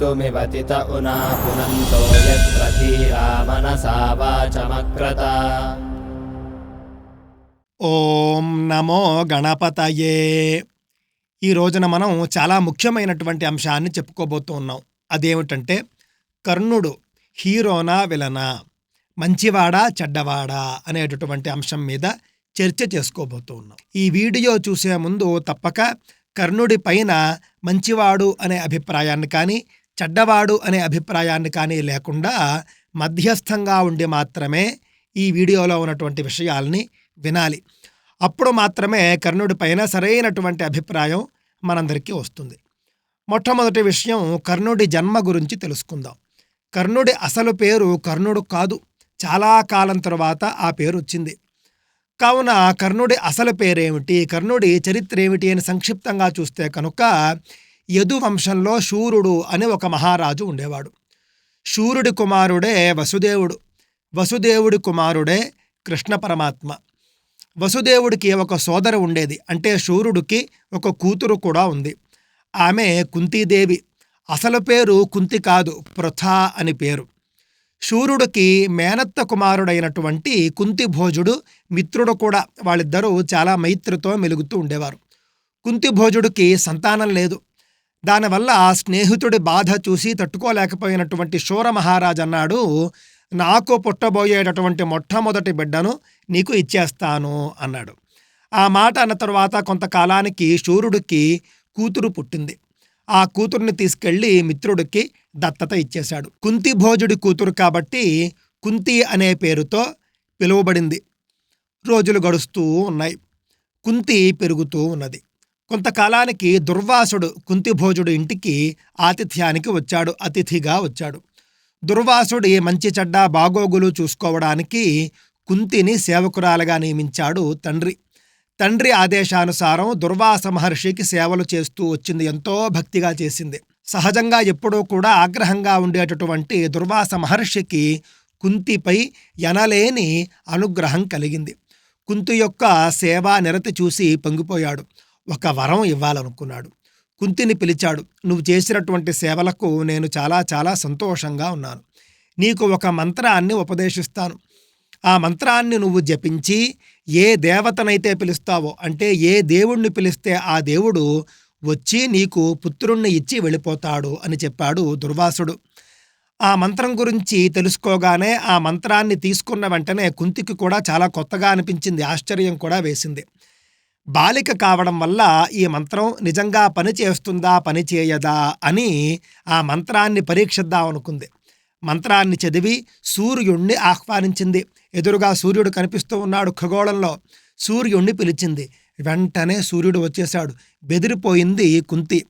मृत्युमिवतित उना पुनन्तो यत्र धीरा मनसा वाचमक्रत ఓం నమో గణపతయే ఈ రోజున మనం చాలా ముఖ్యమైనటువంటి అంశాన్ని చెప్పుకోబోతూ ఉన్నాం అదేమిటంటే కర్ణుడు హీరోనా విలనా మంచివాడా చెడ్డవాడా అనేటటువంటి అంశం మీద చర్చ చేసుకోబోతూ ఉన్నాం ఈ వీడియో చూసే ముందు తప్పక కర్ణుడి పైన మంచివాడు అనే అభిప్రాయాన్ని కానీ చెడ్డవాడు అనే అభిప్రాయాన్ని కానీ లేకుండా మధ్యస్థంగా ఉండి మాత్రమే ఈ వీడియోలో ఉన్నటువంటి విషయాల్ని వినాలి. అప్పుడు మాత్రమే కర్ణుడి పైన సరైనటువంటి అభిప్రాయం మనందరికీ వస్తుంది. మొట్టమొదటి విషయం కర్ణుడి జన్మ గురించి తెలుసుకుందాం. కర్ణుడి అసలు పేరు కర్ణుడు కాదు. చాలా కాలం తర్వాత ఆ పేరు వచ్చింది. కావున కర్ణుడి అసలు పేరేమిటి? కర్ణుడి చరిత్ర ఏమిటి అని సంక్షిప్తంగా చూస్తే కనుక యదు వంశంలో శూరుడు అని ఒక మహారాజు ఉండేవాడు. శూరుడి కుమారుడే వసుదేవుడు. వసుదేవుడి కుమారుడే కృష్ణ పరమాత్మ. వసుదేవుడికి ఒక సోదరు ఉండేది. అంటే శూరుడికి ఒక కూతురు కూడా ఉంది. ఆమె కుంతీదేవి. అసలు పేరు కుంతి కాదు పృథా అని పేరు. శూరుడికి మేనత్త కుమారుడైనటువంటి కుంతిభోజుడు మిత్రుడు కూడా. వాళ్ళిద్దరూ చాలా మైత్రితో మెలుగుతూ ఉండేవారు. కుంతిభోజుడికి సంతానం లేదు. దానివల్ల స్నేహితుడి బాధ చూసి తట్టుకోలేకపోయినటువంటి శూర మహారాజ్ అన్నాడు నాకు పుట్టబోయేటటువంటి మొట్టమొదటి బిడ్డను నీకు ఇచ్చేస్తాను అన్నాడు. ఆ మాట అన్న తర్వాత కొంతకాలానికి శూరుడికి కూతురు పుట్టింది. ఆ కూతుర్ని తీసుకెళ్ళి మిత్రుడికి దత్తత ఇచ్చేశాడు. కుంతి భోజుడి కూతురు కాబట్టి కుంతి అనే పేరుతో పిలువబడింది. రోజులు గడుస్తూ ఉన్నాయి. కుంతి పెరుగుతూ ఉన్నది. కొంతకాలానికి దుర్వాసుడు కుంతిభోజుడు ఇంటికి ఆతిథ్యానికి వచ్చాడు అతిథిగా వచ్చాడు. దుర్వాసుడి మంచి చెడ్డ బాగోగులు చూసుకోవడానికి కుంతిని సేవకురాలుగా నియమించాడు తండ్రి. తండ్రి ఆదేశానుసారం దుర్వాస మహర్షికి సేవలు చేస్తూ వచ్చింది ఎంతో భక్తిగా చేసింది. సహజంగా ఎప్పుడూ కూడా ఆగ్రహంగా ఉండేటటువంటి దుర్వాస మహర్షికి కుంతిపై ఎనలేని అనుగ్రహం కలిగింది. కుంతి యొక్క సేవా నిరతి చూసి పొంగిపోయాడు. ఒక వరం ఇవ్వాలనుకున్నాడు. కుంతిని పిలిచాడు నువ్వు చేసినటువంటి సేవలకు నేను చాలా చాలా సంతోషంగా ఉన్నాను. నీకు ఒక మంత్రాన్ని ఉపదేశిస్తాను. ఆ మంత్రాన్ని నువ్వు జపించి ఏ దేవతనైతే పిలుస్తావో అంటే ఏ దేవుణ్ణి పిలిస్తే ఆ దేవుడు వచ్చి నీకు పుత్రుణ్ణి ఇచ్చి వెళ్ళిపోతాడు అని చెప్పాడు దుర్వాసుడు. ఆ మంత్రం గురించి తెలుసుకోగానే ఆ మంత్రాన్ని తీసుకున్న వెంటనే కుంతికి కూడా చాలా కొత్తగా అనిపించింది ఆశ్చర్యం కూడా వేసింది. బాలిక కావడం వల్ల ఈ మంత్రం నిజంగా పనిచేస్తుందా పనిచేయదా పని చేయదా అని ఆ మంత్రాన్ని పరీక్షిద్దాం అనుకుంది. మంత్రాన్ని చదివి సూర్యుణ్ణి ఆహ్వానించింది. ఎదురుగా సూర్యుడు కనిపిస్తూ ఉన్నాడు ఖగోళంలో. సూర్యుణ్ణి పిలిచింది. వెంటనే సూర్యుడు వచ్చేశాడు. బెదిరిపోయింది కుంతి.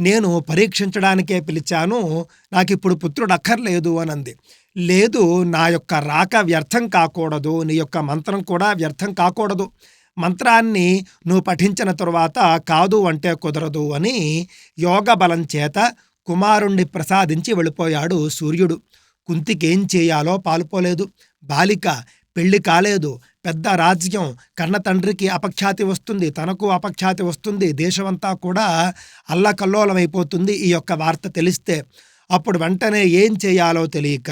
నేను పరీక్షించడానికే పిలిచాను. నాకు ఇప్పుడు పుత్రుడు అక్కర్లేదు అనంది. లేదు నా యొక్క రాక వ్యర్థం కాకూడదు. నీ యొక్క మంత్రం కూడా వ్యర్థం కాకూడదు. మంత్రాన్ని నువ్వు పఠించిన తరువాత కాదు అంటే కుదరదు అని యోగ బలం చేత కుమారుణ్ణి ప్రసాదించి వెళ్ళిపోయాడు సూర్యుడు. కుంతికేం చేయాలో పాల్పోలేదు. బాలిక పెళ్ళి కాలేదు. పెద్ద రాజ్యం కన్న తండ్రికి అపఖ్యాతి వస్తుంది తనకు అపఖ్యాతి వస్తుంది దేశమంతా కూడా అల్లకల్లోలమైపోతుంది ఈ యొక్క వార్త తెలిస్తే. అప్పుడు వెంటనే ఏం చేయాలో తెలియక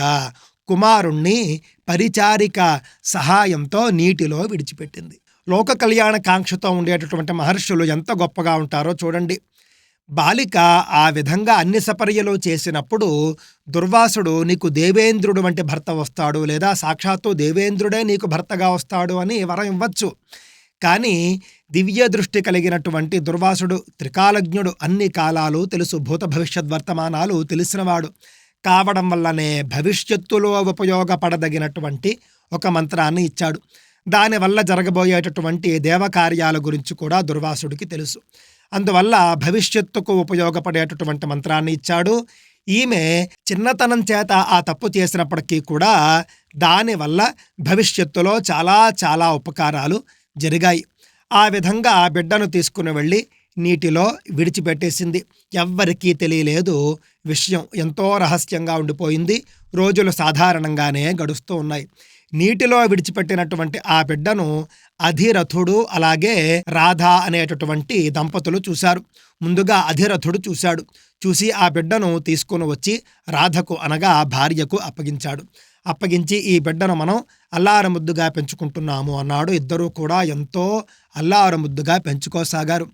కుమారుణ్ణి పరిచారిక సహాయంతో నీటిలో విడిచిపెట్టింది. లోక కళ్యాణ కాంక్షతో ఉండేటటువంటి మహర్షులు ఎంత గొప్పగా ఉంటారో చూడండి. బాలిక ఆ విధంగా అన్ని సపర్యలు చేసినప్పుడు దుర్వాసుడు నీకు దేవేంద్రుడు వంటి భర్త వస్తాడు లేదా సాక్షాత్తు దేవేంద్రుడే నీకు భర్తగా వస్తాడు అని వరం ఇవ్వచ్చు. కానీ దివ్య దృష్టి కలిగినటువంటి దుర్వాసుడు త్రికాలజ్ఞుడు అన్ని కాలాలు తెలుసు భూత భవిష్యత్ వర్తమానాలు తెలిసినవాడు. కావడం వల్లనే భవిష్యత్తులో ఉపయోగపడదగినటువంటి ఒక మంత్రాన్ని ఇచ్చాడు. దానివల్ల జరగబోయేటటువంటి దేవకార్యాల గురించి కూడా దుర్వాసుడికి తెలుసు. అందువల్ల భవిష్యత్తుకు ఉపయోగపడేటటువంటి మంత్రాన్ని ఇచ్చాడు. ఈమె చిన్నతనం చేత ఆ తప్పు చేసినప్పటికీ కూడా దానివల్ల భవిష్యత్తులో చాలా చాలా ఉపకారాలు జరిగాయి. ఆ విధంగా బిడ్డను తీసుకుని వెళ్ళి నీటిలో విడిచిపెట్టేసింది. ఎవ్వరికీ తెలియలేదు విషయం. ఎంతో రహస్యంగా ఉండిపోయింది. రోజులు సాధారణంగానే గడుస్తూ ఉన్నాయి. నీటిలో విడిచిపెట్టినటువంటి ఆ బిడ్డను అధిరథుడు అలాగే రాధ అనేటటువంటి దంపతులు చూశారు. ముందుగా అధిరథుడు చూశాడు. చూసి ఆ బిడ్డను తీసుకుని వచ్చి రాధకు అనగా భార్యకు అప్పగించాడు. అప్పగించి ఈ బిడ్డను మనం అల్లారముద్దుగా పెంచుకుంటున్నాము అన్నాడు. ఇద్దరూ కూడా ఎంతో అల్లారముద్దుగా పెంచుకోసాగారు.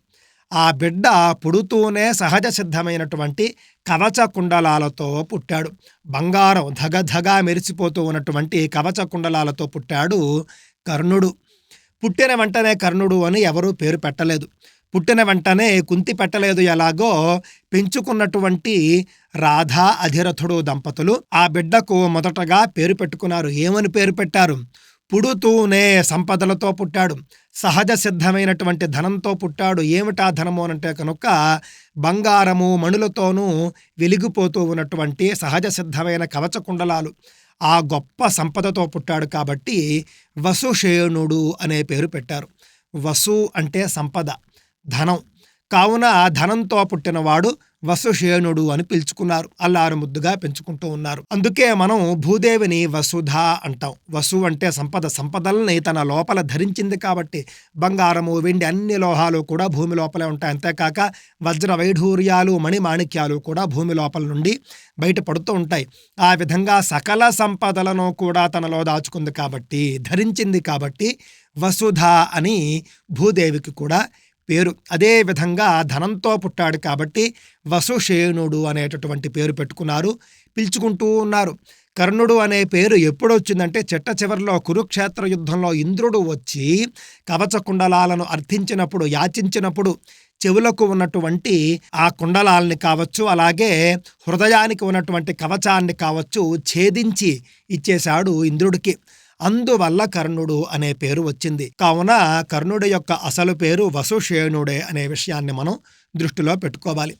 ఆ బిడ్డ పుడుతూనే సహజ సిద్ధమైనటువంటి కవచ కుండలాలతో పుట్టాడు. బంగారం ధగధగా మెరిసిపోతూ ఉన్నటువంటి కవచ కుండలాలతో పుట్టాడు కర్ణుడు. పుట్టిన వెంటనే కర్ణుడు అని ఎవరూ పేరు పెట్టలేదు. పుట్టిన వెంటనే కుంతి పెట్టలేదు ఎలాగో పెంచుకున్నటువంటి రాధా అధిరథుడు దంపతులు ఆ బిడ్డకు మొదటగా పేరు పెట్టుకున్నారు. ఏమని పేరు పెట్టారు? పుడుతూనే సంపదలతో పుట్టాడు. సహజ సిద్ధమైనటువంటి ధనంతో పుట్టాడు. ఏమిటా ధనము అనంటే కనుక బంగారము మణులతోనూ వెలిగిపోతూ ఉన్నటువంటి సహజ సిద్ధమైన కవచ కుండలాలు. ఆ గొప్ప సంపదతో పుట్టాడు కాబట్టి వసుషేణుడు అనే పేరు పెట్టారు. వసు అంటే సంపద ధనం. కావున ధనంతో పుట్టినవాడు వసుషేణుడు అని పిలుచుకున్నారు. అల్లారు ముద్దుగా పెంచుకుంటూ ఉన్నారు. అందుకే మనం భూదేవిని వసుధ అంటాం. వసు అంటే సంపద. సంపదల్ని తన లోపల ధరించింది కాబట్టి బంగారము వెండి అన్ని లోహాలు కూడా భూమి లోపలే ఉంటాయి. అంతేకాక వజ్ర వైఢూర్యాలు మణిమాణిక్యాలు కూడా భూమి లోపల నుండి బయటపడుతూ ఉంటాయి. ఆ విధంగా సకల సంపదలను కూడా తనలో దాచుకుంది కాబట్టి ధరించింది కాబట్టి వసుధ అని భూదేవికి కూడా పేరు. అదే విధంగా ధనంతో పుట్టాడు కాబట్టి వసుషేణుడు అనేటటువంటి పేరు పెట్టుకున్నారు పిలుచుకుంటూ ఉన్నారు. కర్ణుడు అనే పేరు ఎప్పుడొచ్చిందంటే చెట్ట చివరిలో కురుక్షేత్ర యుద్ధంలో ఇంద్రుడు వచ్చి కవచ కుండలాలను అర్థించినప్పుడు యాచించినప్పుడు చెవులకు ఉన్నటువంటి ఆ కుండలాల్ని కావచ్చు అలాగే హృదయానికి ఉన్నటువంటి కవచాన్ని కావచ్చు ఛేదించి ఇచ్చేశాడు ఇంద్రుడికి. అందువల్ల కర్ణుడు అనే పేరు వచ్చింది. కావున కర్ణుడి యొక్క అసలు పేరు వసుషేణుడే అనే విషయాన్ని మనం దృష్టిలో పెట్టుకోవాలి.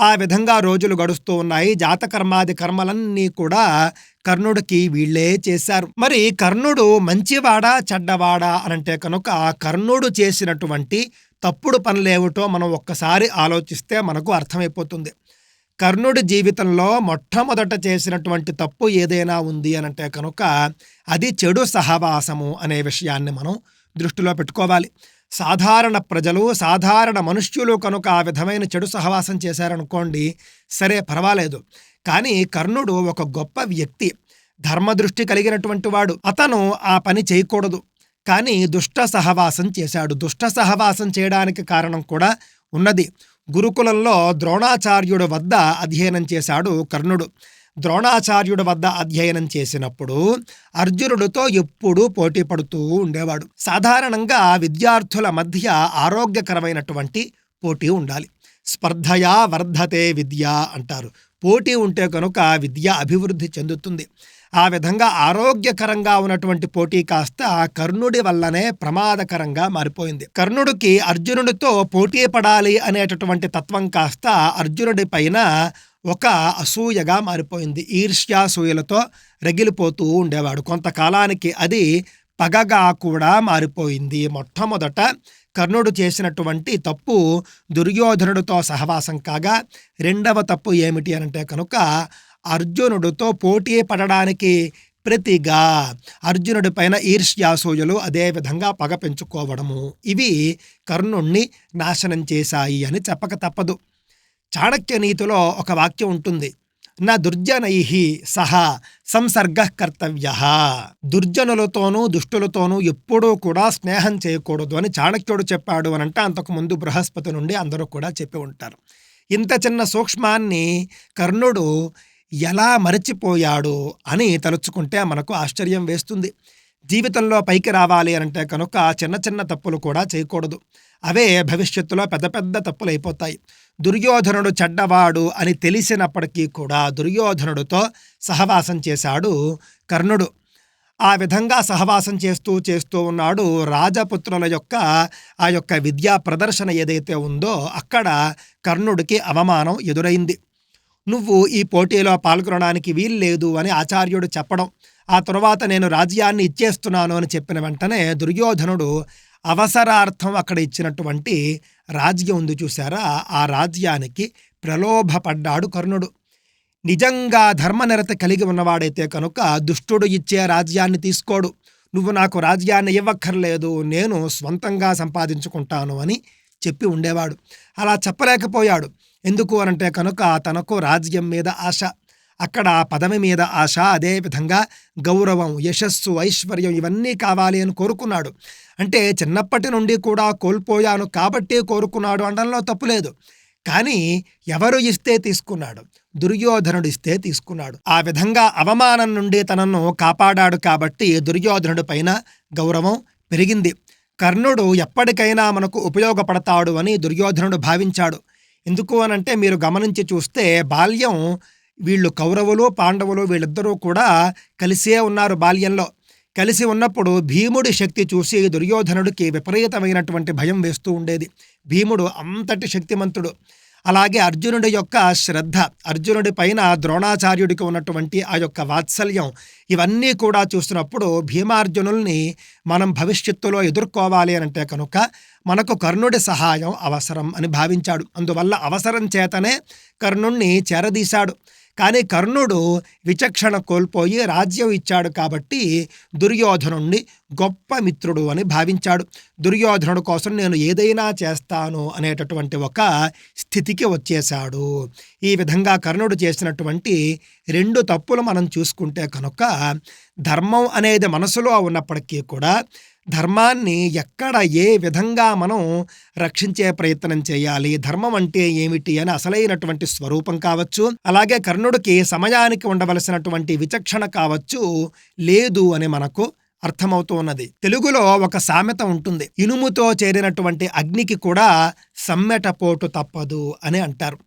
ఆ విధంగా రోజులు గడుస్తూ ఉన్నాయి. జాతకర్మాది కర్మలన్నీ కూడా కర్ణుడికి వీళ్ళే చేశారు. మరి కర్ణుడు మంచివాడా చెడ్డవాడా అనంటే కనుక కర్ణుడు చేసినటువంటి తప్పుడు పనులేమిటో మనం ఒక్కసారి ఆలోచిస్తే మనకు అర్థమైపోతుంది. కర్ణుడి జీవితంలో మొట్టమొదట చేసినటువంటి తప్పు ఏదైనా ఉంది అనంటే కనుక అది చెడు సహవాసము అనే విషయాన్ని మనం దృష్టిలో పెట్టుకోవాలి. సాధారణ ప్రజలు సాధారణ మనుష్యులు కనుక ఆ విధమైన చెడు సహవాసం చేశారనుకోండి సరే పర్వాలేదు. కానీ కర్ణుడు ఒక గొప్ప వ్యక్తి. ధర్మదృష్టి కలిగినటువంటి వాడు. అతను ఆ పని చేయకూడదు. కానీ దుష్ట సహవాసం చేశాడు. దుష్ట సహవాసం చేయడానికి కారణం కూడా ఉన్నది. గురుకులంలో ద్రోణాచార్యుడు వద్ద అధ్యయనం చేశాడు కర్ణుడు. ద్రోణాచార్యుడి వద్ద అధ్యయనం చేసినప్పుడు అర్జునుడితో ఎప్పుడూ పోటీ పడుతూ ఉండేవాడు. సాధారణంగా విద్యార్థుల మధ్య ఆరోగ్యకరమైనటువంటి పోటీ ఉండాలి. స్పర్ధయా వర్ధతే విద్య అంటారు. పోటీ ఉంటే కనుక విద్య అభివృద్ధి చెందుతుంది. ఆ విధంగా ఆరోగ్యకరంగా ఉన్నటువంటి పోటీ కాస్త కర్ణుడి వల్లనే ప్రమాదకరంగా మారిపోయింది. కర్ణుడికి అర్జునుడితో పోటీ పడాలి అనేటటువంటి తత్వం కాస్త అర్జునుడి పైన ఒక అసూయగా మారిపోయింది. ఈర్ష్యాసూయలతో రగిలిపోతూ ఉండేవాడు. కొంతకాలానికి అది పగగా కూడా మారిపోయింది. మొట్టమొదట కర్ణుడు చేసినటువంటి తప్పు దుర్యోధనుడితో సహవాసం కాగా రెండవ తప్పు ఏమిటి అనంటే కనుక అర్జునుడితో పోటీ పడడానికి ప్రతిగా. అర్జునుడి పైన ఈర్ష్యాసూయలు అదేవిధంగా పగ పెంచుకోవడము. ఇవి కర్ణుణ్ణి నాశనం చేశాయి అని చెప్పక తప్పదు. చాణక్య నీతిలో ఒక వాక్యం ఉంటుంది. నా దుర్జనై సహా సంసర్గ కర్తవ్య. దుర్జనులతోనూ దుష్టులతోనూ ఎప్పుడూ కూడా స్నేహం చేయకూడదు అని చాణక్యుడు చెప్పాడు అని అంటే అంతకుముందు బృహస్పతి నుండి అందరూ కూడా చెప్పి ఉంటారు. ఇంత చిన్న సూక్ష్మాన్ని కర్ణుడు ఎలా మరచిపోయాడు అని తలుచుకుంటే మనకు ఆశ్చర్యం వేస్తుంది. జీవితంలో పైకి రావాలి అంటే కనుక చిన్న చిన్న తప్పులు కూడా చేయకూడదు. అవే భవిష్యత్తులో పెద్ద పెద్ద తప్పులు అయిపోతాయి దుర్యోధనుడు చెడ్డవాడు అని తెలిసినప్పటికీ కూడా దుర్యోధనుడితో సహవాసం చేశాడు కర్ణుడు. ఆ విధంగా సహవాసం చేస్తూ చేస్తూ ఉన్నాడు రాజపుత్రుల యొక్క ఆ యొక్క విద్యా ప్రదర్శన ఏదైతే ఉందో అక్కడ కర్ణుడికి అవమానం ఎదురైంది. నువ్వు ఈ పోటీలో పాల్గొనడానికి వీల్లేదు అని ఆచార్యుడు చెప్పడం ఆ తరువాత నేను రాజ్యాన్ని ఇచ్చేస్తున్నాను అని చెప్పిన వెంటనే దుర్యోధనుడు అవసరార్థం అక్కడ ఇచ్చినటువంటి రాజ్యం ఉంది చూసారా ఆ రాజ్యానికి ప్రలోభపడ్డాడు కర్ణుడు. నిజంగా ధర్మనిరత కలిగి ఉన్నవాడైతే కనుక దుష్టుడు ఇచ్చే రాజ్యాన్ని తీసుకోడు. నువ్వు నాకు రాజ్యాన్ని ఇవ్వక్కర్లేదు నేను స్వంతంగా సంపాదించుకుంటాను అని చెప్పి ఉండేవాడు. అలా చెప్పలేకపోయాడు. ఎందుకు అనంటే కనుక తనకు రాజ్యం మీద ఆశ అక్కడ పదవి మీద ఆశ అదేవిధంగా గౌరవం యశస్సు ఐశ్వర్యం ఇవన్నీ కావాలి అని కోరుకున్నాడు. అంటే చిన్నప్పటి నుండి కూడా కోల్పోయాను కాబట్టి కోరుకున్నాడు అనడంలో తప్పులేదు కానీ ఎవరు ఇస్తే తీసుకున్నాడు? దుర్యోధనుడు ఇస్తే తీసుకున్నాడు. ఆ విధంగా అవమానం నుండి తనను కాపాడాడు కాబట్టి దుర్యోధనుడు పైన గౌరవం పెరిగింది. కర్ణుడు ఎప్పటికైనా మనకు ఉపయోగపడతాడు అని దుర్యోధనుడు భావించాడు. ఎందుకు అనంటే మీరు గమనించి చూస్తే బాల్యం వీళ్ళు కౌరవులు పాండవులు వీళ్ళిద్దరూ కూడా కలిసే ఉన్నారు బాల్యంలో. కలిసి ఉన్నప్పుడు భీముడి శక్తి చూసి దుర్యోధనుడికి విపరీతమైనటువంటి భయం వేస్తూ ఉండేది. భీముడు అంతటి శక్తిమంతుడు. అలాగే అర్జునుడి యొక్క శ్రద్ధ అర్జునుడి పైన ద్రోణాచార్యుడికి ఉన్నటువంటి ఆ యొక్క వాత్సల్యం ఇవన్నీ కూడా చూసినప్పుడు భీమార్జునుల్ని మనం భవిష్యత్తులో ఎదుర్కోవాలి అని అంటే కనుక మనకు కర్ణుడి సహాయం అవసరం అని భావించాడు. అందువల్ల అవసరం చేతనే కర్ణుణ్ణి చేరదీశాడు. కానీ కర్ణుడు విచక్షణ కోల్పోయి రాజ్యం ఇచ్చాడు కాబట్టి దుర్యోధనుణ్ణి గొప్ప మిత్రుడు అని భావించాడు. దుర్యోధనుడు కోసం నేను ఏదైనా చేస్తాను అనేటటువంటి ఒక స్థితికి వచ్చేశాడు. ఈ విధంగా కర్ణుడు చేసినటువంటి రెండు తప్పులు మనం చూసుకుంటే కనుక ధర్మం అనేది మనసులో ఉన్నప్పటికీ కూడా ధర్మాన్ని ఎక్కడ ఏ విధంగా మనం రక్షించే ప్రయత్నం చేయాలి? ధర్మం అంటే ఏమిటి అని అసలైనటువంటి స్వరూపం కావచ్చు అలాగే కర్ణుడికి సమయానికి ఉండవలసినటువంటి విచక్షణ కావచ్చు లేదు అని మనకు అర్థమవుతూ ఉన్నది తెలుగులో ఒక సామెత ఉంటుంది ఇనుముతో చేరినటువంటి అగ్నికి కూడా సమ్మెటపోటు తప్పదు అని అంటారు.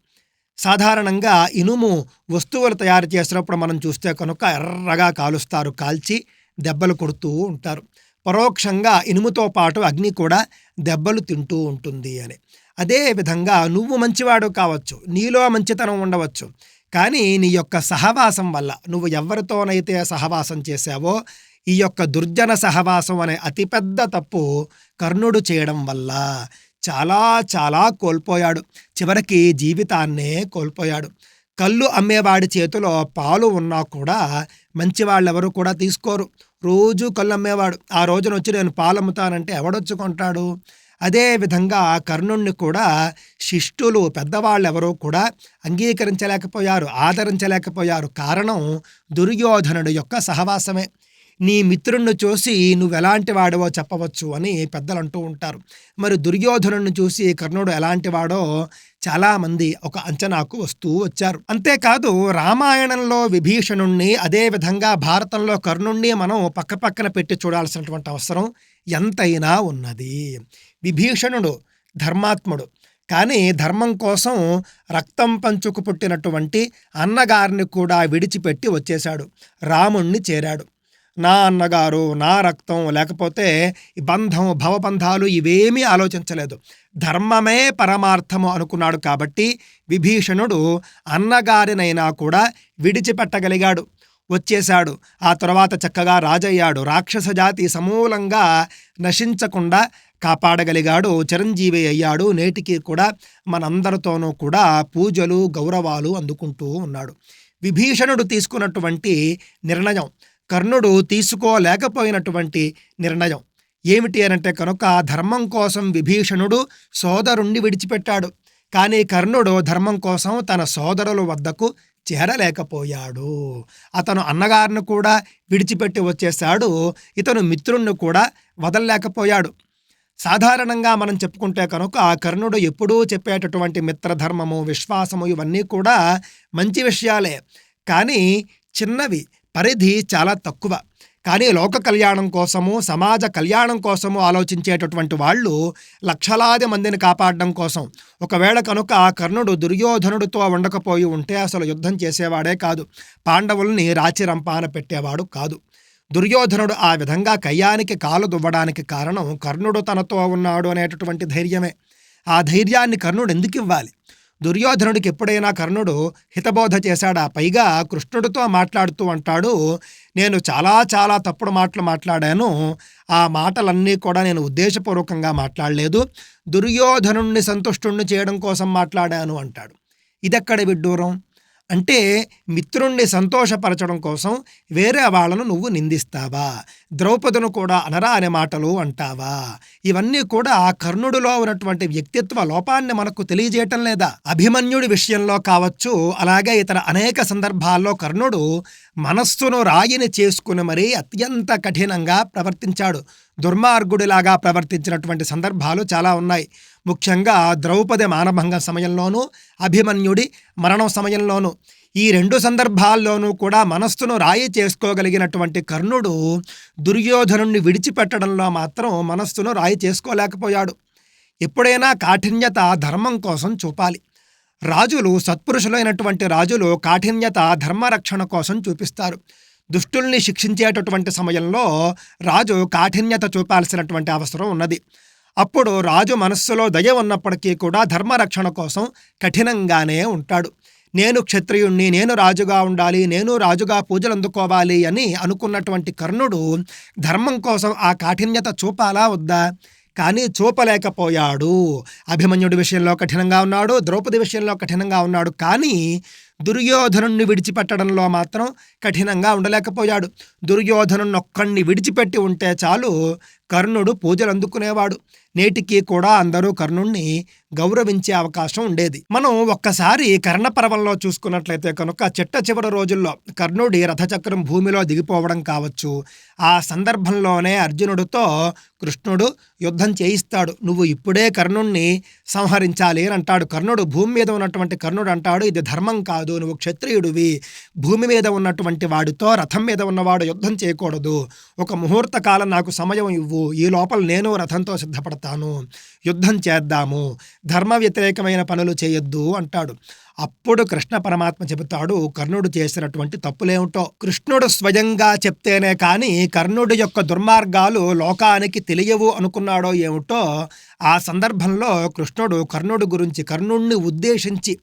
సాధారణంగా ఇనుము వస్తువులు తయారు చేసినప్పుడు మనం చూస్తే కనుక ఎర్రగా కాలుస్తారు కాల్చి దెబ్బలు కొడుతూ ఉంటారు. పరోక్షంగా ఇనుముతో పాటు అగ్ని కూడా దెబ్బలు తింటూ ఉంటుంది అని. అదే విధంగా నువ్వు మంచివాడు కావచ్చు నీలో మంచితనం ఉండవచ్చు కానీ నీ యొక్క సహవాసం వల్ల నువ్వు ఎవరితోనైతే సహవాసం చేశావో ఈ యొక్క దుర్జన సహవాసం అనే అతిపెద్ద తప్పు కర్ణుడు చేయడం వల్ల చాలా చాలా కోల్పోయాడు. చివరికి జీవితాన్నే కోల్పోయాడు. కళ్ళు అమ్మేవాడి చేతిలో పాలు ఉన్నా కూడా మంచి వాళ్ళెవరు కూడా తీసుకోరు. రోజు కళ్ళు అమ్మేవాడు ఆ రోజున వచ్చి నేను పాలమ్ముతానంటే ఎవడొచ్చు కొంటాడు? అదే విధంగా కర్ణుణ్ణి కూడా శిష్టులు పెద్దవాళ్ళు ఎవరో కూడా అంగీకరించలేకపోయారు ఆదరించలేకపోయారు. కారణం దుర్యోధనుడు యొక్క సహవాసమే. నీ మిత్రుణ్ణి చూసి నువ్వు ఎలాంటి వాడవో చెప్పవచ్చు అని పెద్దలు అంటూ ఉంటారు. మరి దుర్యోధనుడిని చూసి కర్ణుడు ఎలాంటి వాడో చాలామంది ఒక అంచనాకు వస్తూ వచ్చారు. అంతేకాదు రామాయణంలో విభీషణుణ్ణి అదేవిధంగా భారతంలో కర్ణుణ్ణి మనం పక్కపక్కన పెట్టి చూడాల్సినటువంటి అవసరం ఎంతైనా ఉన్నది. విభీషణుడు ధర్మాత్ముడు. కానీ ధర్మం కోసం రక్తం పంచుకు పుట్టినటువంటి అన్నగారిని కూడా విడిచిపెట్టి వచ్చేశాడు. రాముణ్ణి చేరాడు. నా అన్నగారు నా రక్తం లేకపోతే బంధం భవబంధాలు ఇవేమీ ఆలోచించలేదు. ధర్మమే పరమార్థము అనుకున్నాడు కాబట్టి విభీషణుడు అన్నగారినైనా కూడా విడిచిపెట్టగలిగాడు. వచ్చేశాడు. ఆ తర్వాత చక్కగా రాజయ్యాడు. రాక్షస జాతి సమూలంగా నశించకుండా కాపాడగలిగాడు. చిరంజీవి అయ్యాడు. నేటికి కూడా మనందరితోనూ కూడా పూజలు గౌరవాలు అందుకుంటూ ఉన్నాడు. విభీషణుడు తీసుకున్నటువంటి నిర్ణయం. కర్ణుడు తీసుకోలేకపోయినటువంటి నిర్ణయం. ఏమిటి అనంటే కనుక ధర్మం కోసం విభీషణుడు సోదరుణ్ణి విడిచిపెట్టాడు. కానీ కర్ణుడు ధర్మం కోసం తన సోదరుల వద్దకు చేరలేకపోయాడు. అతను అన్నగారిని కూడా విడిచిపెట్టి వచ్చేశాడు. ఇతను మిత్రుణ్ణి కూడా వదలలేకపోయాడు. సాధారణంగా మనం చెప్పుకుంటే కనుక కర్ణుడు ఎప్పుడూ చెప్పేటటువంటి మిత్రధర్మము విశ్వాసము ఇవన్నీ కూడా మంచి విషయాలే. కానీ చిన్నవి పరిధి చాలా తక్కువ. కానీ లోక కళ్యాణం కోసము సమాజ కళ్యాణం కోసము ఆలోచించేటటువంటి వాళ్ళు లక్షలాది మందిని కాపాడడం కోసం. ఒకవేళ కనుక కర్ణుడు దుర్యోధనుడితో ఉండకపోయి ఉంటే అసలు యుద్ధం చేసేవాడే కాదు. పాండవుల్ని రాచిరంపాన పెట్టేవాడు కాదు. దుర్యోధనుడు ఆ విధంగా కయ్యానికి కాలు దువ్వడానికి కారణం కర్ణుడు తనతో ఉన్నాడు అనేటటువంటి ధైర్యమే. ఆ ధైర్యాన్ని కర్ణుడు ఎందుకు ఇవ్వాలి? దుర్యోధనుడికి ఎప్పుడైనా కర్ణుడు హితబోధ చేశాడా? పైగా కృష్ణుడితో మాట్లాడుతూ అంటాడు నేను చాలా చాలా తప్పుడు మాటలు మాట్లాడాను. ఆ మాటలన్నీ కూడా నేను ఉద్దేశపూర్వకంగా మాట్లాడలేదు. దుర్యోధనుణ్ణి సంతుష్టుణ్ణి చేయడం కోసం మాట్లాడాను అంటాడు. ఇదెక్కడ విడ్డూరం? అంటే మిత్రుణ్ణి సంతోషపరచడం కోసం వేరే వాళ్ళను నువ్వు నిందిస్తావా? ద్రౌపదును కూడా అనరా అనే మాటలు అంటావా? ఇవన్నీ కూడా కర్ణుడిలో ఉన్నటువంటి వ్యక్తిత్వ లోపాన్ని మనకు తెలియజేయటం లేదా? అభిమన్యుడి విషయంలో కావచ్చు అలాగే ఇతర అనేక సందర్భాల్లో కర్ణుడు మనస్సును రాయిని చేసుకుని మరీ అత్యంత కఠినంగా ప్రవర్తించాడు. దుర్మార్గుడిలాగా ప్రవర్తించినటువంటి సందర్భాలు చాలా ఉన్నాయి. ముఖ్యంగా ద్రౌపది మానభంగం సమయంలోనూ అభిమన్యుడి మరణం సమయంలోనూ ఈ రెండు సందర్భాల్లోనూ కూడా మనస్సును రాయి చేసుకోగలిగినటువంటి కర్ణుడు దుర్యోధనుణ్ణి విడిచిపెట్టడంలో మాత్రం మనస్సును రాయి చేసుకోలేకపోయాడు. ఎప్పుడైనా కాఠిన్యత ధర్మం కోసం చూపాలి. రాజులు సత్పురుషులైనటువంటి రాజులు కాఠిన్యత ధర్మరక్షణ కోసం చూపిస్తారు. దుష్టుల్ని శిక్షించేటటువంటి సమయంలో రాజు కాఠిన్యత చూపాల్సినటువంటి అవసరం ఉన్నది. అప్పుడు రాజు మనస్సులో దయ ఉన్నప్పటికీ కూడా ధర్మరక్షణ కోసం కఠినంగానే ఉంటాడు. నేను క్షత్రియుణ్ణి నేను రాజుగా ఉండాలి నేను రాజుగా పూజలు అందుకోవాలి అని అనుకున్నటువంటి కర్ణుడు ధర్మం కోసం ఆ కాఠిన్యత చూపాలా వద్దా? కానీ చూపలేకపోయాడు. అభిమన్యుడి విషయంలో కఠినంగా ఉన్నాడు ద్రౌపది విషయంలో కఠినంగా ఉన్నాడు. కానీ దుర్యోధనుణ్ణి విడిచిపెట్టడంలో మాత్రం కఠినంగా ఉండలేకపోయాడు. దుర్యోధను ఒక్కడిని విడిచిపెట్టి ఉంటే చాలు కర్ణుడు పూజలు అందుకునేవాడు. నేటికి కూడా అందరూ కర్ణుణ్ణి గౌరవించే అవకాశం ఉండేది. మనం ఒక్కసారి కర్ణపర్వంలో చూసుకున్నట్లయితే కనుక చిట్ట చివరి రోజుల్లో కర్ణుడి రథచక్రం భూమిలో దిగిపోవడం కావచ్చు. ఆ సందర్భంలోనే అర్జునుడితో కృష్ణుడు యుద్ధం చేయిస్తాడు. నువ్వు ఇప్పుడే కర్ణుణ్ణి సంహరించాలి అని అంటాడు. కర్ణుడు భూమి మీద ఉన్నటువంటి కర్ణుడు అంటాడు ఇది ధర్మం కాదు నువ్వు క్షత్రియుడివి. భూమి మీద ఉన్నటువంటి వాడితో రథం మీద ఉన్నవాడు యుద్ధం చేయకూడదు. ఒక ముహూర్త కాలం నాకు సమయం ఇవ్వు. ఈ లోపల నేను రథంతో సిద్ధపడతాను. యుద్ధం చేద్దాము ధర్మ వ్యతిరేకమైన పనులు చేయొద్దు అంటాడు. అప్పుడు కృష్ణ పరమాత్మ చెబుతాడు కర్ణుడు చేసినటువంటి తప్పులేమిటో? కృష్ణుడు స్వయంగా చెప్తేనే కానీ కర్ణుడి యొక్క దుర్మార్గాలు లోకానికి తెలియవు అనుకున్నాడో ఏమిటో ఆ సందర్భంలో కృష్ణుడు కర్ణుడి గురించి కర్ణుణ్ణి ఉద్దేశించి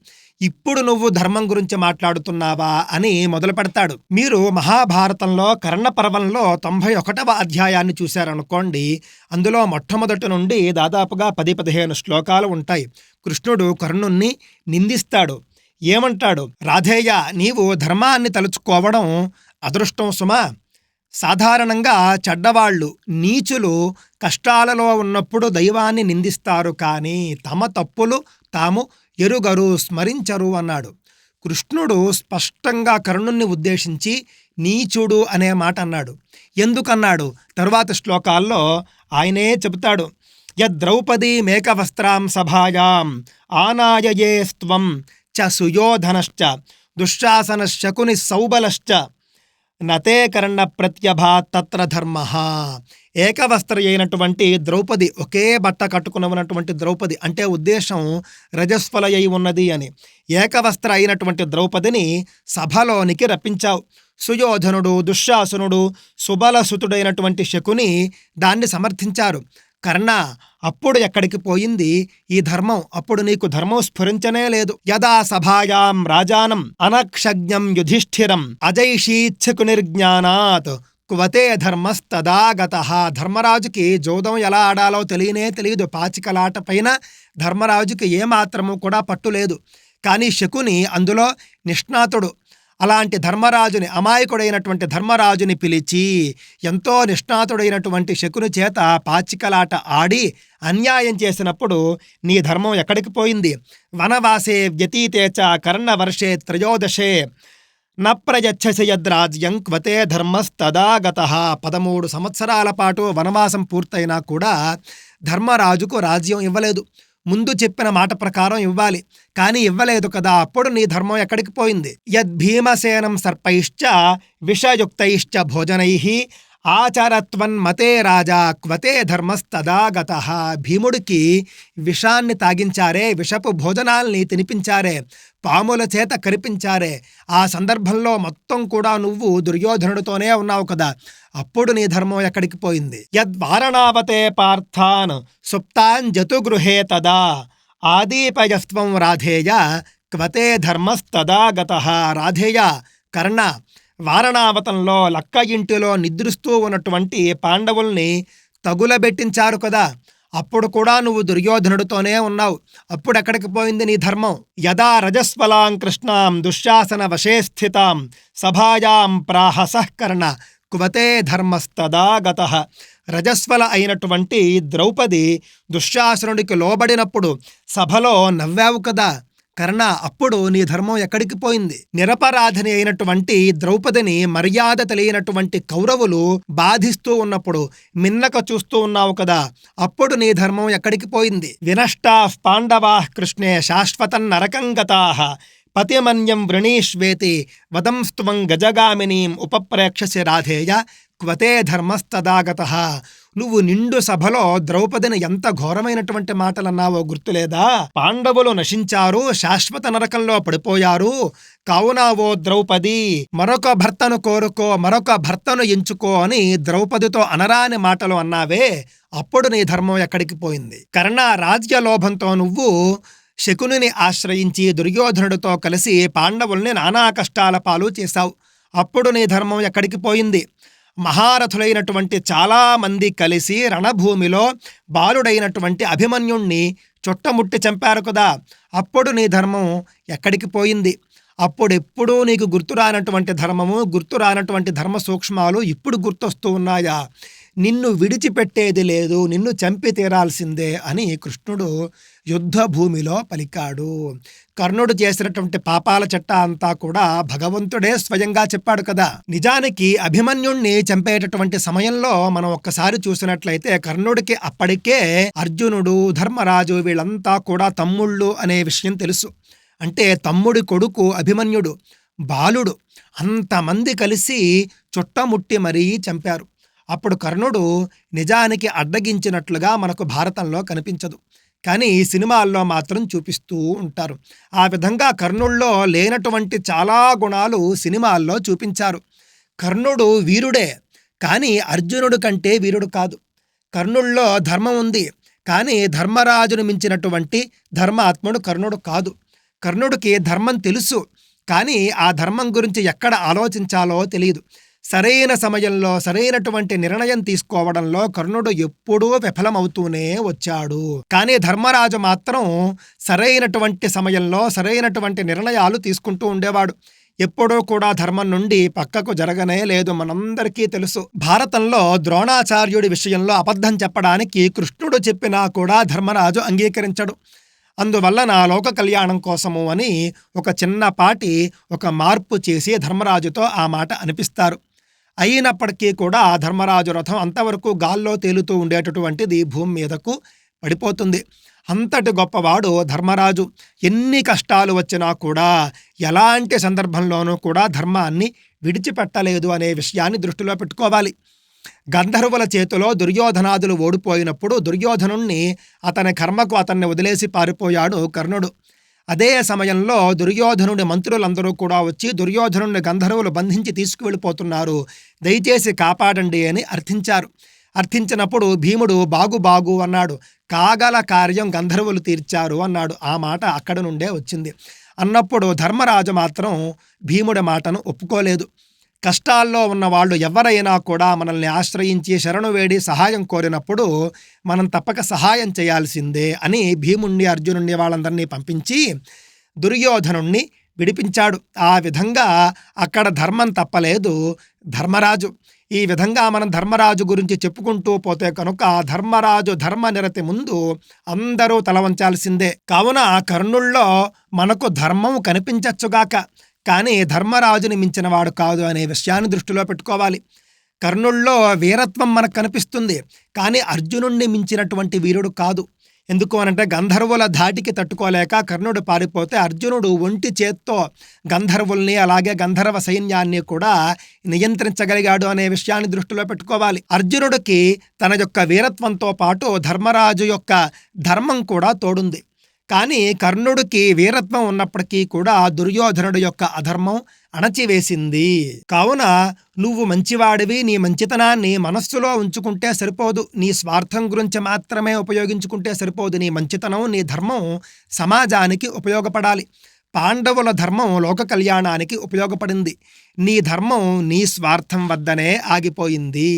ఇప్పుడు నువ్వు ధర్మం గురించి మాట్లాడుతున్నావా అని మొదలు పెడతాడు. మీరు మహాభారతంలో కర్ణ పర్వంలో తొంభై ఒకటవ అధ్యాయాన్ని చూశారనుకోండి అందులో మొట్టమొదటి నుండి దాదాపుగా పది పదిహేను శ్లోకాలు ఉంటాయి. కృష్ణుడు కర్ణుణ్ణి నిందిస్తాడు. ఏమంటాడు? రాధేయ నీవు ధర్మాన్ని తలుచుకోవడం అదృష్టం సుమా. సాధారణంగా చెడ్డవాళ్ళు నీచులు కష్టాలలో ఉన్నప్పుడు దైవాన్ని నిందిస్తారు కానీ తమ తప్పులు తాము ఎరుగరు స్మరించరు అన్నాడు. కృష్ణుడు స్పష్టంగా కర్ణుణ్ణి ఉద్దేశించి నీచుడు అనే మాట అన్నాడు. ఎందుకన్నాడు? తరువాత శ్లోకాల్లో ఆయనే చెబుతాడు. యద్రౌపదీ మేకవస్త్రాం సభాయాం ఆనాయయేస్త్వం చ సుయోధనశ్చ దుశ్శాసన శకుని సౌబలశ్చ నతే కర్ణ ప్రత్యభా తత్ర ధర్మ ఏకవస్త్ర అయినటువంటి ద్రౌపది ఒకే బట్ట కట్టుకుని ఉన్నటువంటి ద్రౌపది అంటే ఉద్దేశం రజస్వల ఉన్నది అని. ఏకవస్త్ర అయినటువంటి ద్రౌపదిని సభలోనికి రప్పించావు. సుయోధనుడు దుశ్శాసనుడు సుబలసుతుడైనటువంటి శకుని దాన్ని సమర్థించారు. కర్ణ అప్పుడు ఎక్కడికి పోయింది? ఈ ధర్మం అప్పుడు నీకు ధర్మం స్ఫురించనే లేదు. యదా సభాయాం రాజానం అనక్షజ్ఞం యుధిష్ఠిరం అజైషీచ్ఛకు నిర్జ్ఞానాత్ క్వతే ధర్మస్తదాగత. ధర్మరాజుకి జోదం ఎలా ఆడాలో తెలియనే తెలియదు. పాచికలాట పైన ధర్మరాజుకి ఏమాత్రము కూడా పట్టు లేదు. కానీ శకుని అందులో నిష్ణాతుడు. అలాంటి ధర్మరాజుని అమాయకుడైనటువంటి ధర్మరాజుని పిలిచి ఎంతో నిష్ణాతుడైనటువంటి శకుని చేత పాచికలాట ఆడి అన్యాయం చేసినప్పుడు నీ ధర్మం ఎక్కడికి పోయింది? వనవాసే వ్యతీతేచ చ కర్ణవర్షే త్రయోదశే. న ప్రయచ్చసి యద్రాజ్యం క్వతే ధర్మస్తదాగత. పదమూడు సంవత్సరాల పాటు వనవాసం పూర్తయినా కూడా ధర్మరాజుకు రాజ్యం ఇవ్వలేదు. ముందు చెప్పిన మాట ప్రకారం ఇవ్వాలి. కానీ ఇవ్వలేదు కదా అప్పుడు నీ ధర్మం ఎక్కడికి పోయింది? యద్భీమసేనం సర్పైశ్చ విషయుక్తైశ్చ భోజనై. ఆచారత్వన్మతే రాజా క్వతే ధర్మస్తదాగత భీముడికి విషాన్ని తాగించారే విషపు భోజనాల్ని తినిపించారే పాముల చేత కరిపించారే. ఆ సందర్భంలో మొత్తం కూడా నువ్వు దుర్యోధనుడితోనే ఉన్నావు కదా. అప్పుడు నీ ధర్మం ఎక్కడికి పోయింది? యద్వారణావతే పార్థాన్ సుప్తాన్ జతుగృహే తదా. ఆదీపయస్వం రాధేయ క్వతే ధర్మస్తదాగత రాధేయ కర్ణ వారణావతంలో లక్క ఇంటిలో నిద్రిస్తూ ఉన్నటువంటి పాండవుల్ని తగులబెట్టించారు కదా. అప్పుడు కూడా నువ్వు దుర్యోధనుడితోనే ఉన్నావు. అప్పుడు ఎక్కడికి పోయింది నీ ధర్మం? యదా రజస్వలాం కృష్ణాం దుశ్శాసన వశే స్థితాం సభాయాం ప్రాహసకరణ కువతే ధర్మస్తదా గత రజస్వల అయినటువంటి ద్రౌపది దుశ్శాసనుడికి లోబడినప్పుడు సభలో నవ్వావు కదా. కర్ణ అప్పుడు నీ ధర్మం ఎక్కడికి పోయింది? నిరపరాధిని అయినటువంటి ద్రౌపదిని మర్యాద తెలియనటువంటి కౌరవులు బాధిస్తూ ఉన్నప్పుడు మిన్నక చూస్తూ ఉన్నావు కదా అప్పుడు నీ ధర్మం ఎక్కడికి పోయింది? వినష్టా పాండవా కృష్ణే శాశ్వతం నరకంగతా పతిమన్యం వృణీష్వేతి వదంస్త్వం గజగామినీం ఉపప్రేక్షసి రాధేయ క్వతే ధర్మస్తదాగత. నువ్వు నిండు సభలో ద్రౌపదిని ఎంత ఘోరమైనటువంటి మాటలన్నావో గుర్తులేదా? పాండవులు నశించారు శాశ్వత నరకంలో పడిపోయారు. కావున ఓ ద్రౌపది మరొక భర్తను కోరుకో మరొక భర్తను ఎంచుకో అని ద్రౌపదితో అనరాని మాటలు అన్నావే. అప్పుడు నీ ధర్మం ఎక్కడికి పోయింది? కర్ణ రాజ్యలోభంతో నువ్వు శకునిని ఆశ్రయించి దుర్యోధనుడితో కలిసి పాండవుల్ని నానా కష్టాల పాలు చేశావు. అప్పుడు నీ ధర్మం ఎక్కడికి పోయింది? మహారథులైనటువంటి చాలామంది కలిసి రణభూమిలో బాలుడైనటువంటి అభిమన్యుణ్ణి చుట్టముట్టి చంపారు కదా. అప్పుడు నీ ధర్మం ఎక్కడికి పోయింది? అప్పుడెప్పుడూ నీకు గుర్తురానటువంటి ధర్మము గుర్తురానటువంటి ధర్మ సూక్ష్మాలు ఇప్పుడు గుర్తొస్తూ ఉన్నాయా? నిన్ను విడిచిపెట్టేది లేదు నిన్ను చంపి తీరాల్సిందే అని కృష్ణుడు యుద్ధ భూమిలో పలికాడు. కర్ణుడు చేసినటువంటి పాపాల చట్ట అంతా కూడా భగవంతుడే స్వయంగా చెప్పాడు కదా. నిజానికి అభిమన్యుణ్ణి చంపేటటువంటి సమయంలో మనం ఒక్కసారి చూసినట్లయితే కర్ణుడికి అప్పటికే అర్జునుడు ధర్మరాజు వీళ్ళంతా కూడా తమ్ముళ్ళు అనే విషయం తెలుసు. అంటే తమ్ముడి కొడుకు అభిమన్యుడు బాలుడు అంతమంది కలిసి చుట్టముట్టి మరీ చంపారు. అప్పుడు కర్ణుడు నిజానికి అడ్డగించినట్లుగా మనకు భారతంలో కనిపించదు. కానీ సినిమాల్లో మాత్రం చూపిస్తూ ఉంటారు. ఆ విధంగా కర్ణుల్లో లేనటువంటి చాలా గుణాలు సినిమాల్లో చూపించారు. కర్ణుడు వీరుడే కానీ అర్జునుడు కంటే వీరుడు కాదు. కర్ణుల్లో ధర్మం ఉంది కానీ ధర్మరాజును మించినటువంటి ధర్మాత్ముడు కర్ణుడు కాదు. కర్ణుడికి ధర్మం తెలుసు కానీ ఆ ధర్మం గురించి ఎక్కడ ఆలోచించాలో తెలియదు. సరైన సమయంలో సరైనటువంటి నిర్ణయం తీసుకోవడంలో కర్ణుడు ఎప్పుడూ విఫలమవుతూనే వచ్చాడు. కానీ ధర్మరాజు మాత్రం సరైనటువంటి సమయంలో సరైనటువంటి నిర్ణయాలు తీసుకుంటూ ఉండేవాడు. ఎప్పుడూ కూడా ధర్మం నుండి పక్కకు జరగనే లేదు మనందరికీ తెలుసు. భారతంలో ద్రోణాచార్యుడి విషయంలో అబద్ధం చెప్పడానికి కృష్ణుడు చెప్పినా కూడా ధర్మరాజు అంగీకరించడు. అందువల్ల నా లోక కళ్యాణం కోసము అని ఒక చిన్నపాటి ఒక మార్పు చేసి ధర్మరాజుతో ఆ మాట అనిపిస్తారు. అయినప్పటికీ కూడా ఆ ధర్మరాజు రథం అంతవరకు గాల్లో తేలుతూ ఉండేటటువంటిది భూమి మీదకు పడిపోతుంది. అంతటి గొప్పవాడు ధర్మరాజు. ఎన్ని కష్టాలు వచ్చినా కూడా ఎలాంటి సందర్భంలోనూ కూడా ధర్మాన్ని విడిచిపెట్టలేదు అనే విషయాన్ని దృష్టిలో పెట్టుకోవాలి. గంధర్వుల చేతిలో దుర్యోధనాదులు ఓడిపోయినప్పుడు దుర్యోధనుణ్ణి అతని కర్మకు అతన్ని వదిలేసి పారిపోయాడు కర్ణుడు. అదే సమయంలో దుర్యోధనుడి మంత్రులందరూ కూడా వచ్చి దుర్యోధనుడిని గంధర్వులు బంధించి తీసుకువెళ్ళిపోతున్నారు. దయచేసి కాపాడండి అని అర్థించారు. అర్థించినప్పుడు భీముడు బాగు బాగు అన్నాడు. కాగల కార్యం గంధర్వులు తీర్చారు అన్నాడు. ఆ మాట అక్కడ నుండే వచ్చింది. అన్నప్పుడు ధర్మరాజు మాత్రం భీముడి మాటను ఒప్పుకోలేదు. కష్టాల్లో ఉన్న వాళ్ళు ఎవరైనా కూడా మనల్ని ఆశ్రయించి శరణు వేడి సహాయం కోరినప్పుడు మనం తప్పక సహాయం చేయాల్సిందే అని భీముణ్ణి అర్జునుణ్ణి వాళ్ళందరినీ పంపించి దుర్యోధనుణ్ణి విడిపించాడు. ఆ విధంగా అక్కడ ధర్మం తప్పలేదు. ధర్మరాజు ఈ విధంగా మనం ధర్మరాజు గురించి చెప్పుకుంటూ పోతే కనుక ధర్మరాజు ధర్మ నిరతి ముందు అందరూ తలవంచాల్సిందే. కావున కర్ణుల్లో మనకు ధర్మం కనిపించచ్చుగాక. కానీ ధర్మరాజుని మించినవాడు కాదు అనే విషయాన్ని దృష్టిలో పెట్టుకోవాలి. కర్ణుల్లో వీరత్వం మనకు కనిపిస్తుంది కానీ అర్జునుణ్ణి మించినటువంటి వీరుడు కాదు. ఎందుకు అనంటే గంధర్వుల ధాటికి తట్టుకోలేక కర్ణుడు పారిపోతే అర్జునుడు ఒంటి చేత్తో గంధర్వుల్ని అలాగే గంధర్వ సైన్యాన్ని కూడా నియంత్రించగలిగాడు అనే విషయాన్ని దృష్టిలో పెట్టుకోవాలి. అర్జునుడికి తన యొక్క వీరత్వంతో పాటు ధర్మరాజు యొక్క ధర్మం కూడా తోడుంది. కానీ కర్ణుడికి వీరత్వం ఉన్నప్పటికీ కూడా దుర్యోధనుడు యొక్క అధర్మం అణచివేసింది. కావున నువ్వు మంచివాడివి నీ మంచితనాన్ని మనస్సులో ఉంచుకుంటే సరిపోదు నీ స్వార్థం గురించి మాత్రమే ఉపయోగించుకుంటే సరిపోదు నీ మంచితనం నీ ధర్మం సమాజానికి ఉపయోగపడాలి. పాండవుల ధర్మం లోక కళ్యాణానికి ఉపయోగపడింది. నీ ధర్మం నీ స్వార్థం వద్దనే ఆగిపోయింది.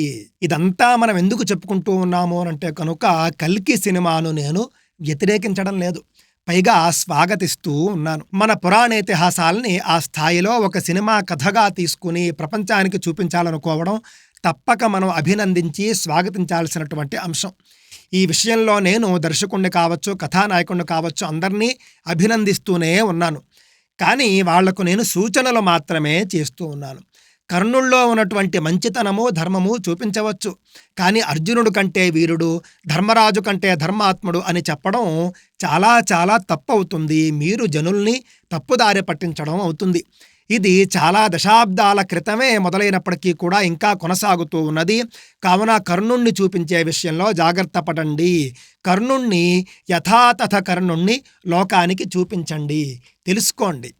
ఇదంతా మనం ఎందుకు చెప్పుకుంటూ ఉన్నాము అంటే కనుక కల్కి సినిమాను నేను వ్యతిరేకించడం లేదు. పైగా స్వాగతిస్తూ ఉన్నాను. మన పురాణేతిహాసాలని ఆ స్థాయిలో ఒక సినిమా కథగా తీసుకుని ప్రపంచానికి చూపించాలనుకోవడం తప్పక మనం అభినందించి స్వాగతించాల్సినటువంటి అంశం. ఈ విషయంలో నేను దర్శకుణ్ణి కావచ్చు కథానాయకుణ్ణి కావచ్చు అందరినీ అభినందిస్తూనే ఉన్నాను. కానీ వాళ్ళకు నేను సూచనలు మాత్రమే చేస్తూ ఉన్నాను. కర్ణుల్లో ఉన్నటువంటి మంచితనము ధర్మము చూపించవచ్చు. కానీ అర్జునుడు కంటే వీరుడు ధర్మరాజు కంటే ధర్మాత్ముడు అని చెప్పడం చాలా చాలా తప్పు అవుతుంది మీరు జనుల్ని తప్పుదారి పట్టించడం అవుతుంది. ఇది చాలా దశాబ్దాల క్రితమే మొదలైనప్పటికీ కూడా ఇంకా కొనసాగుతూ ఉన్నది. కావున కర్ణుణ్ణి చూపించే విషయంలో జాగ్రత్త పడండి. కర్ణుణ్ణి యథాతథ కర్ణుణ్ణి లోకానికి చూపించండి. తెలుసుకోండి.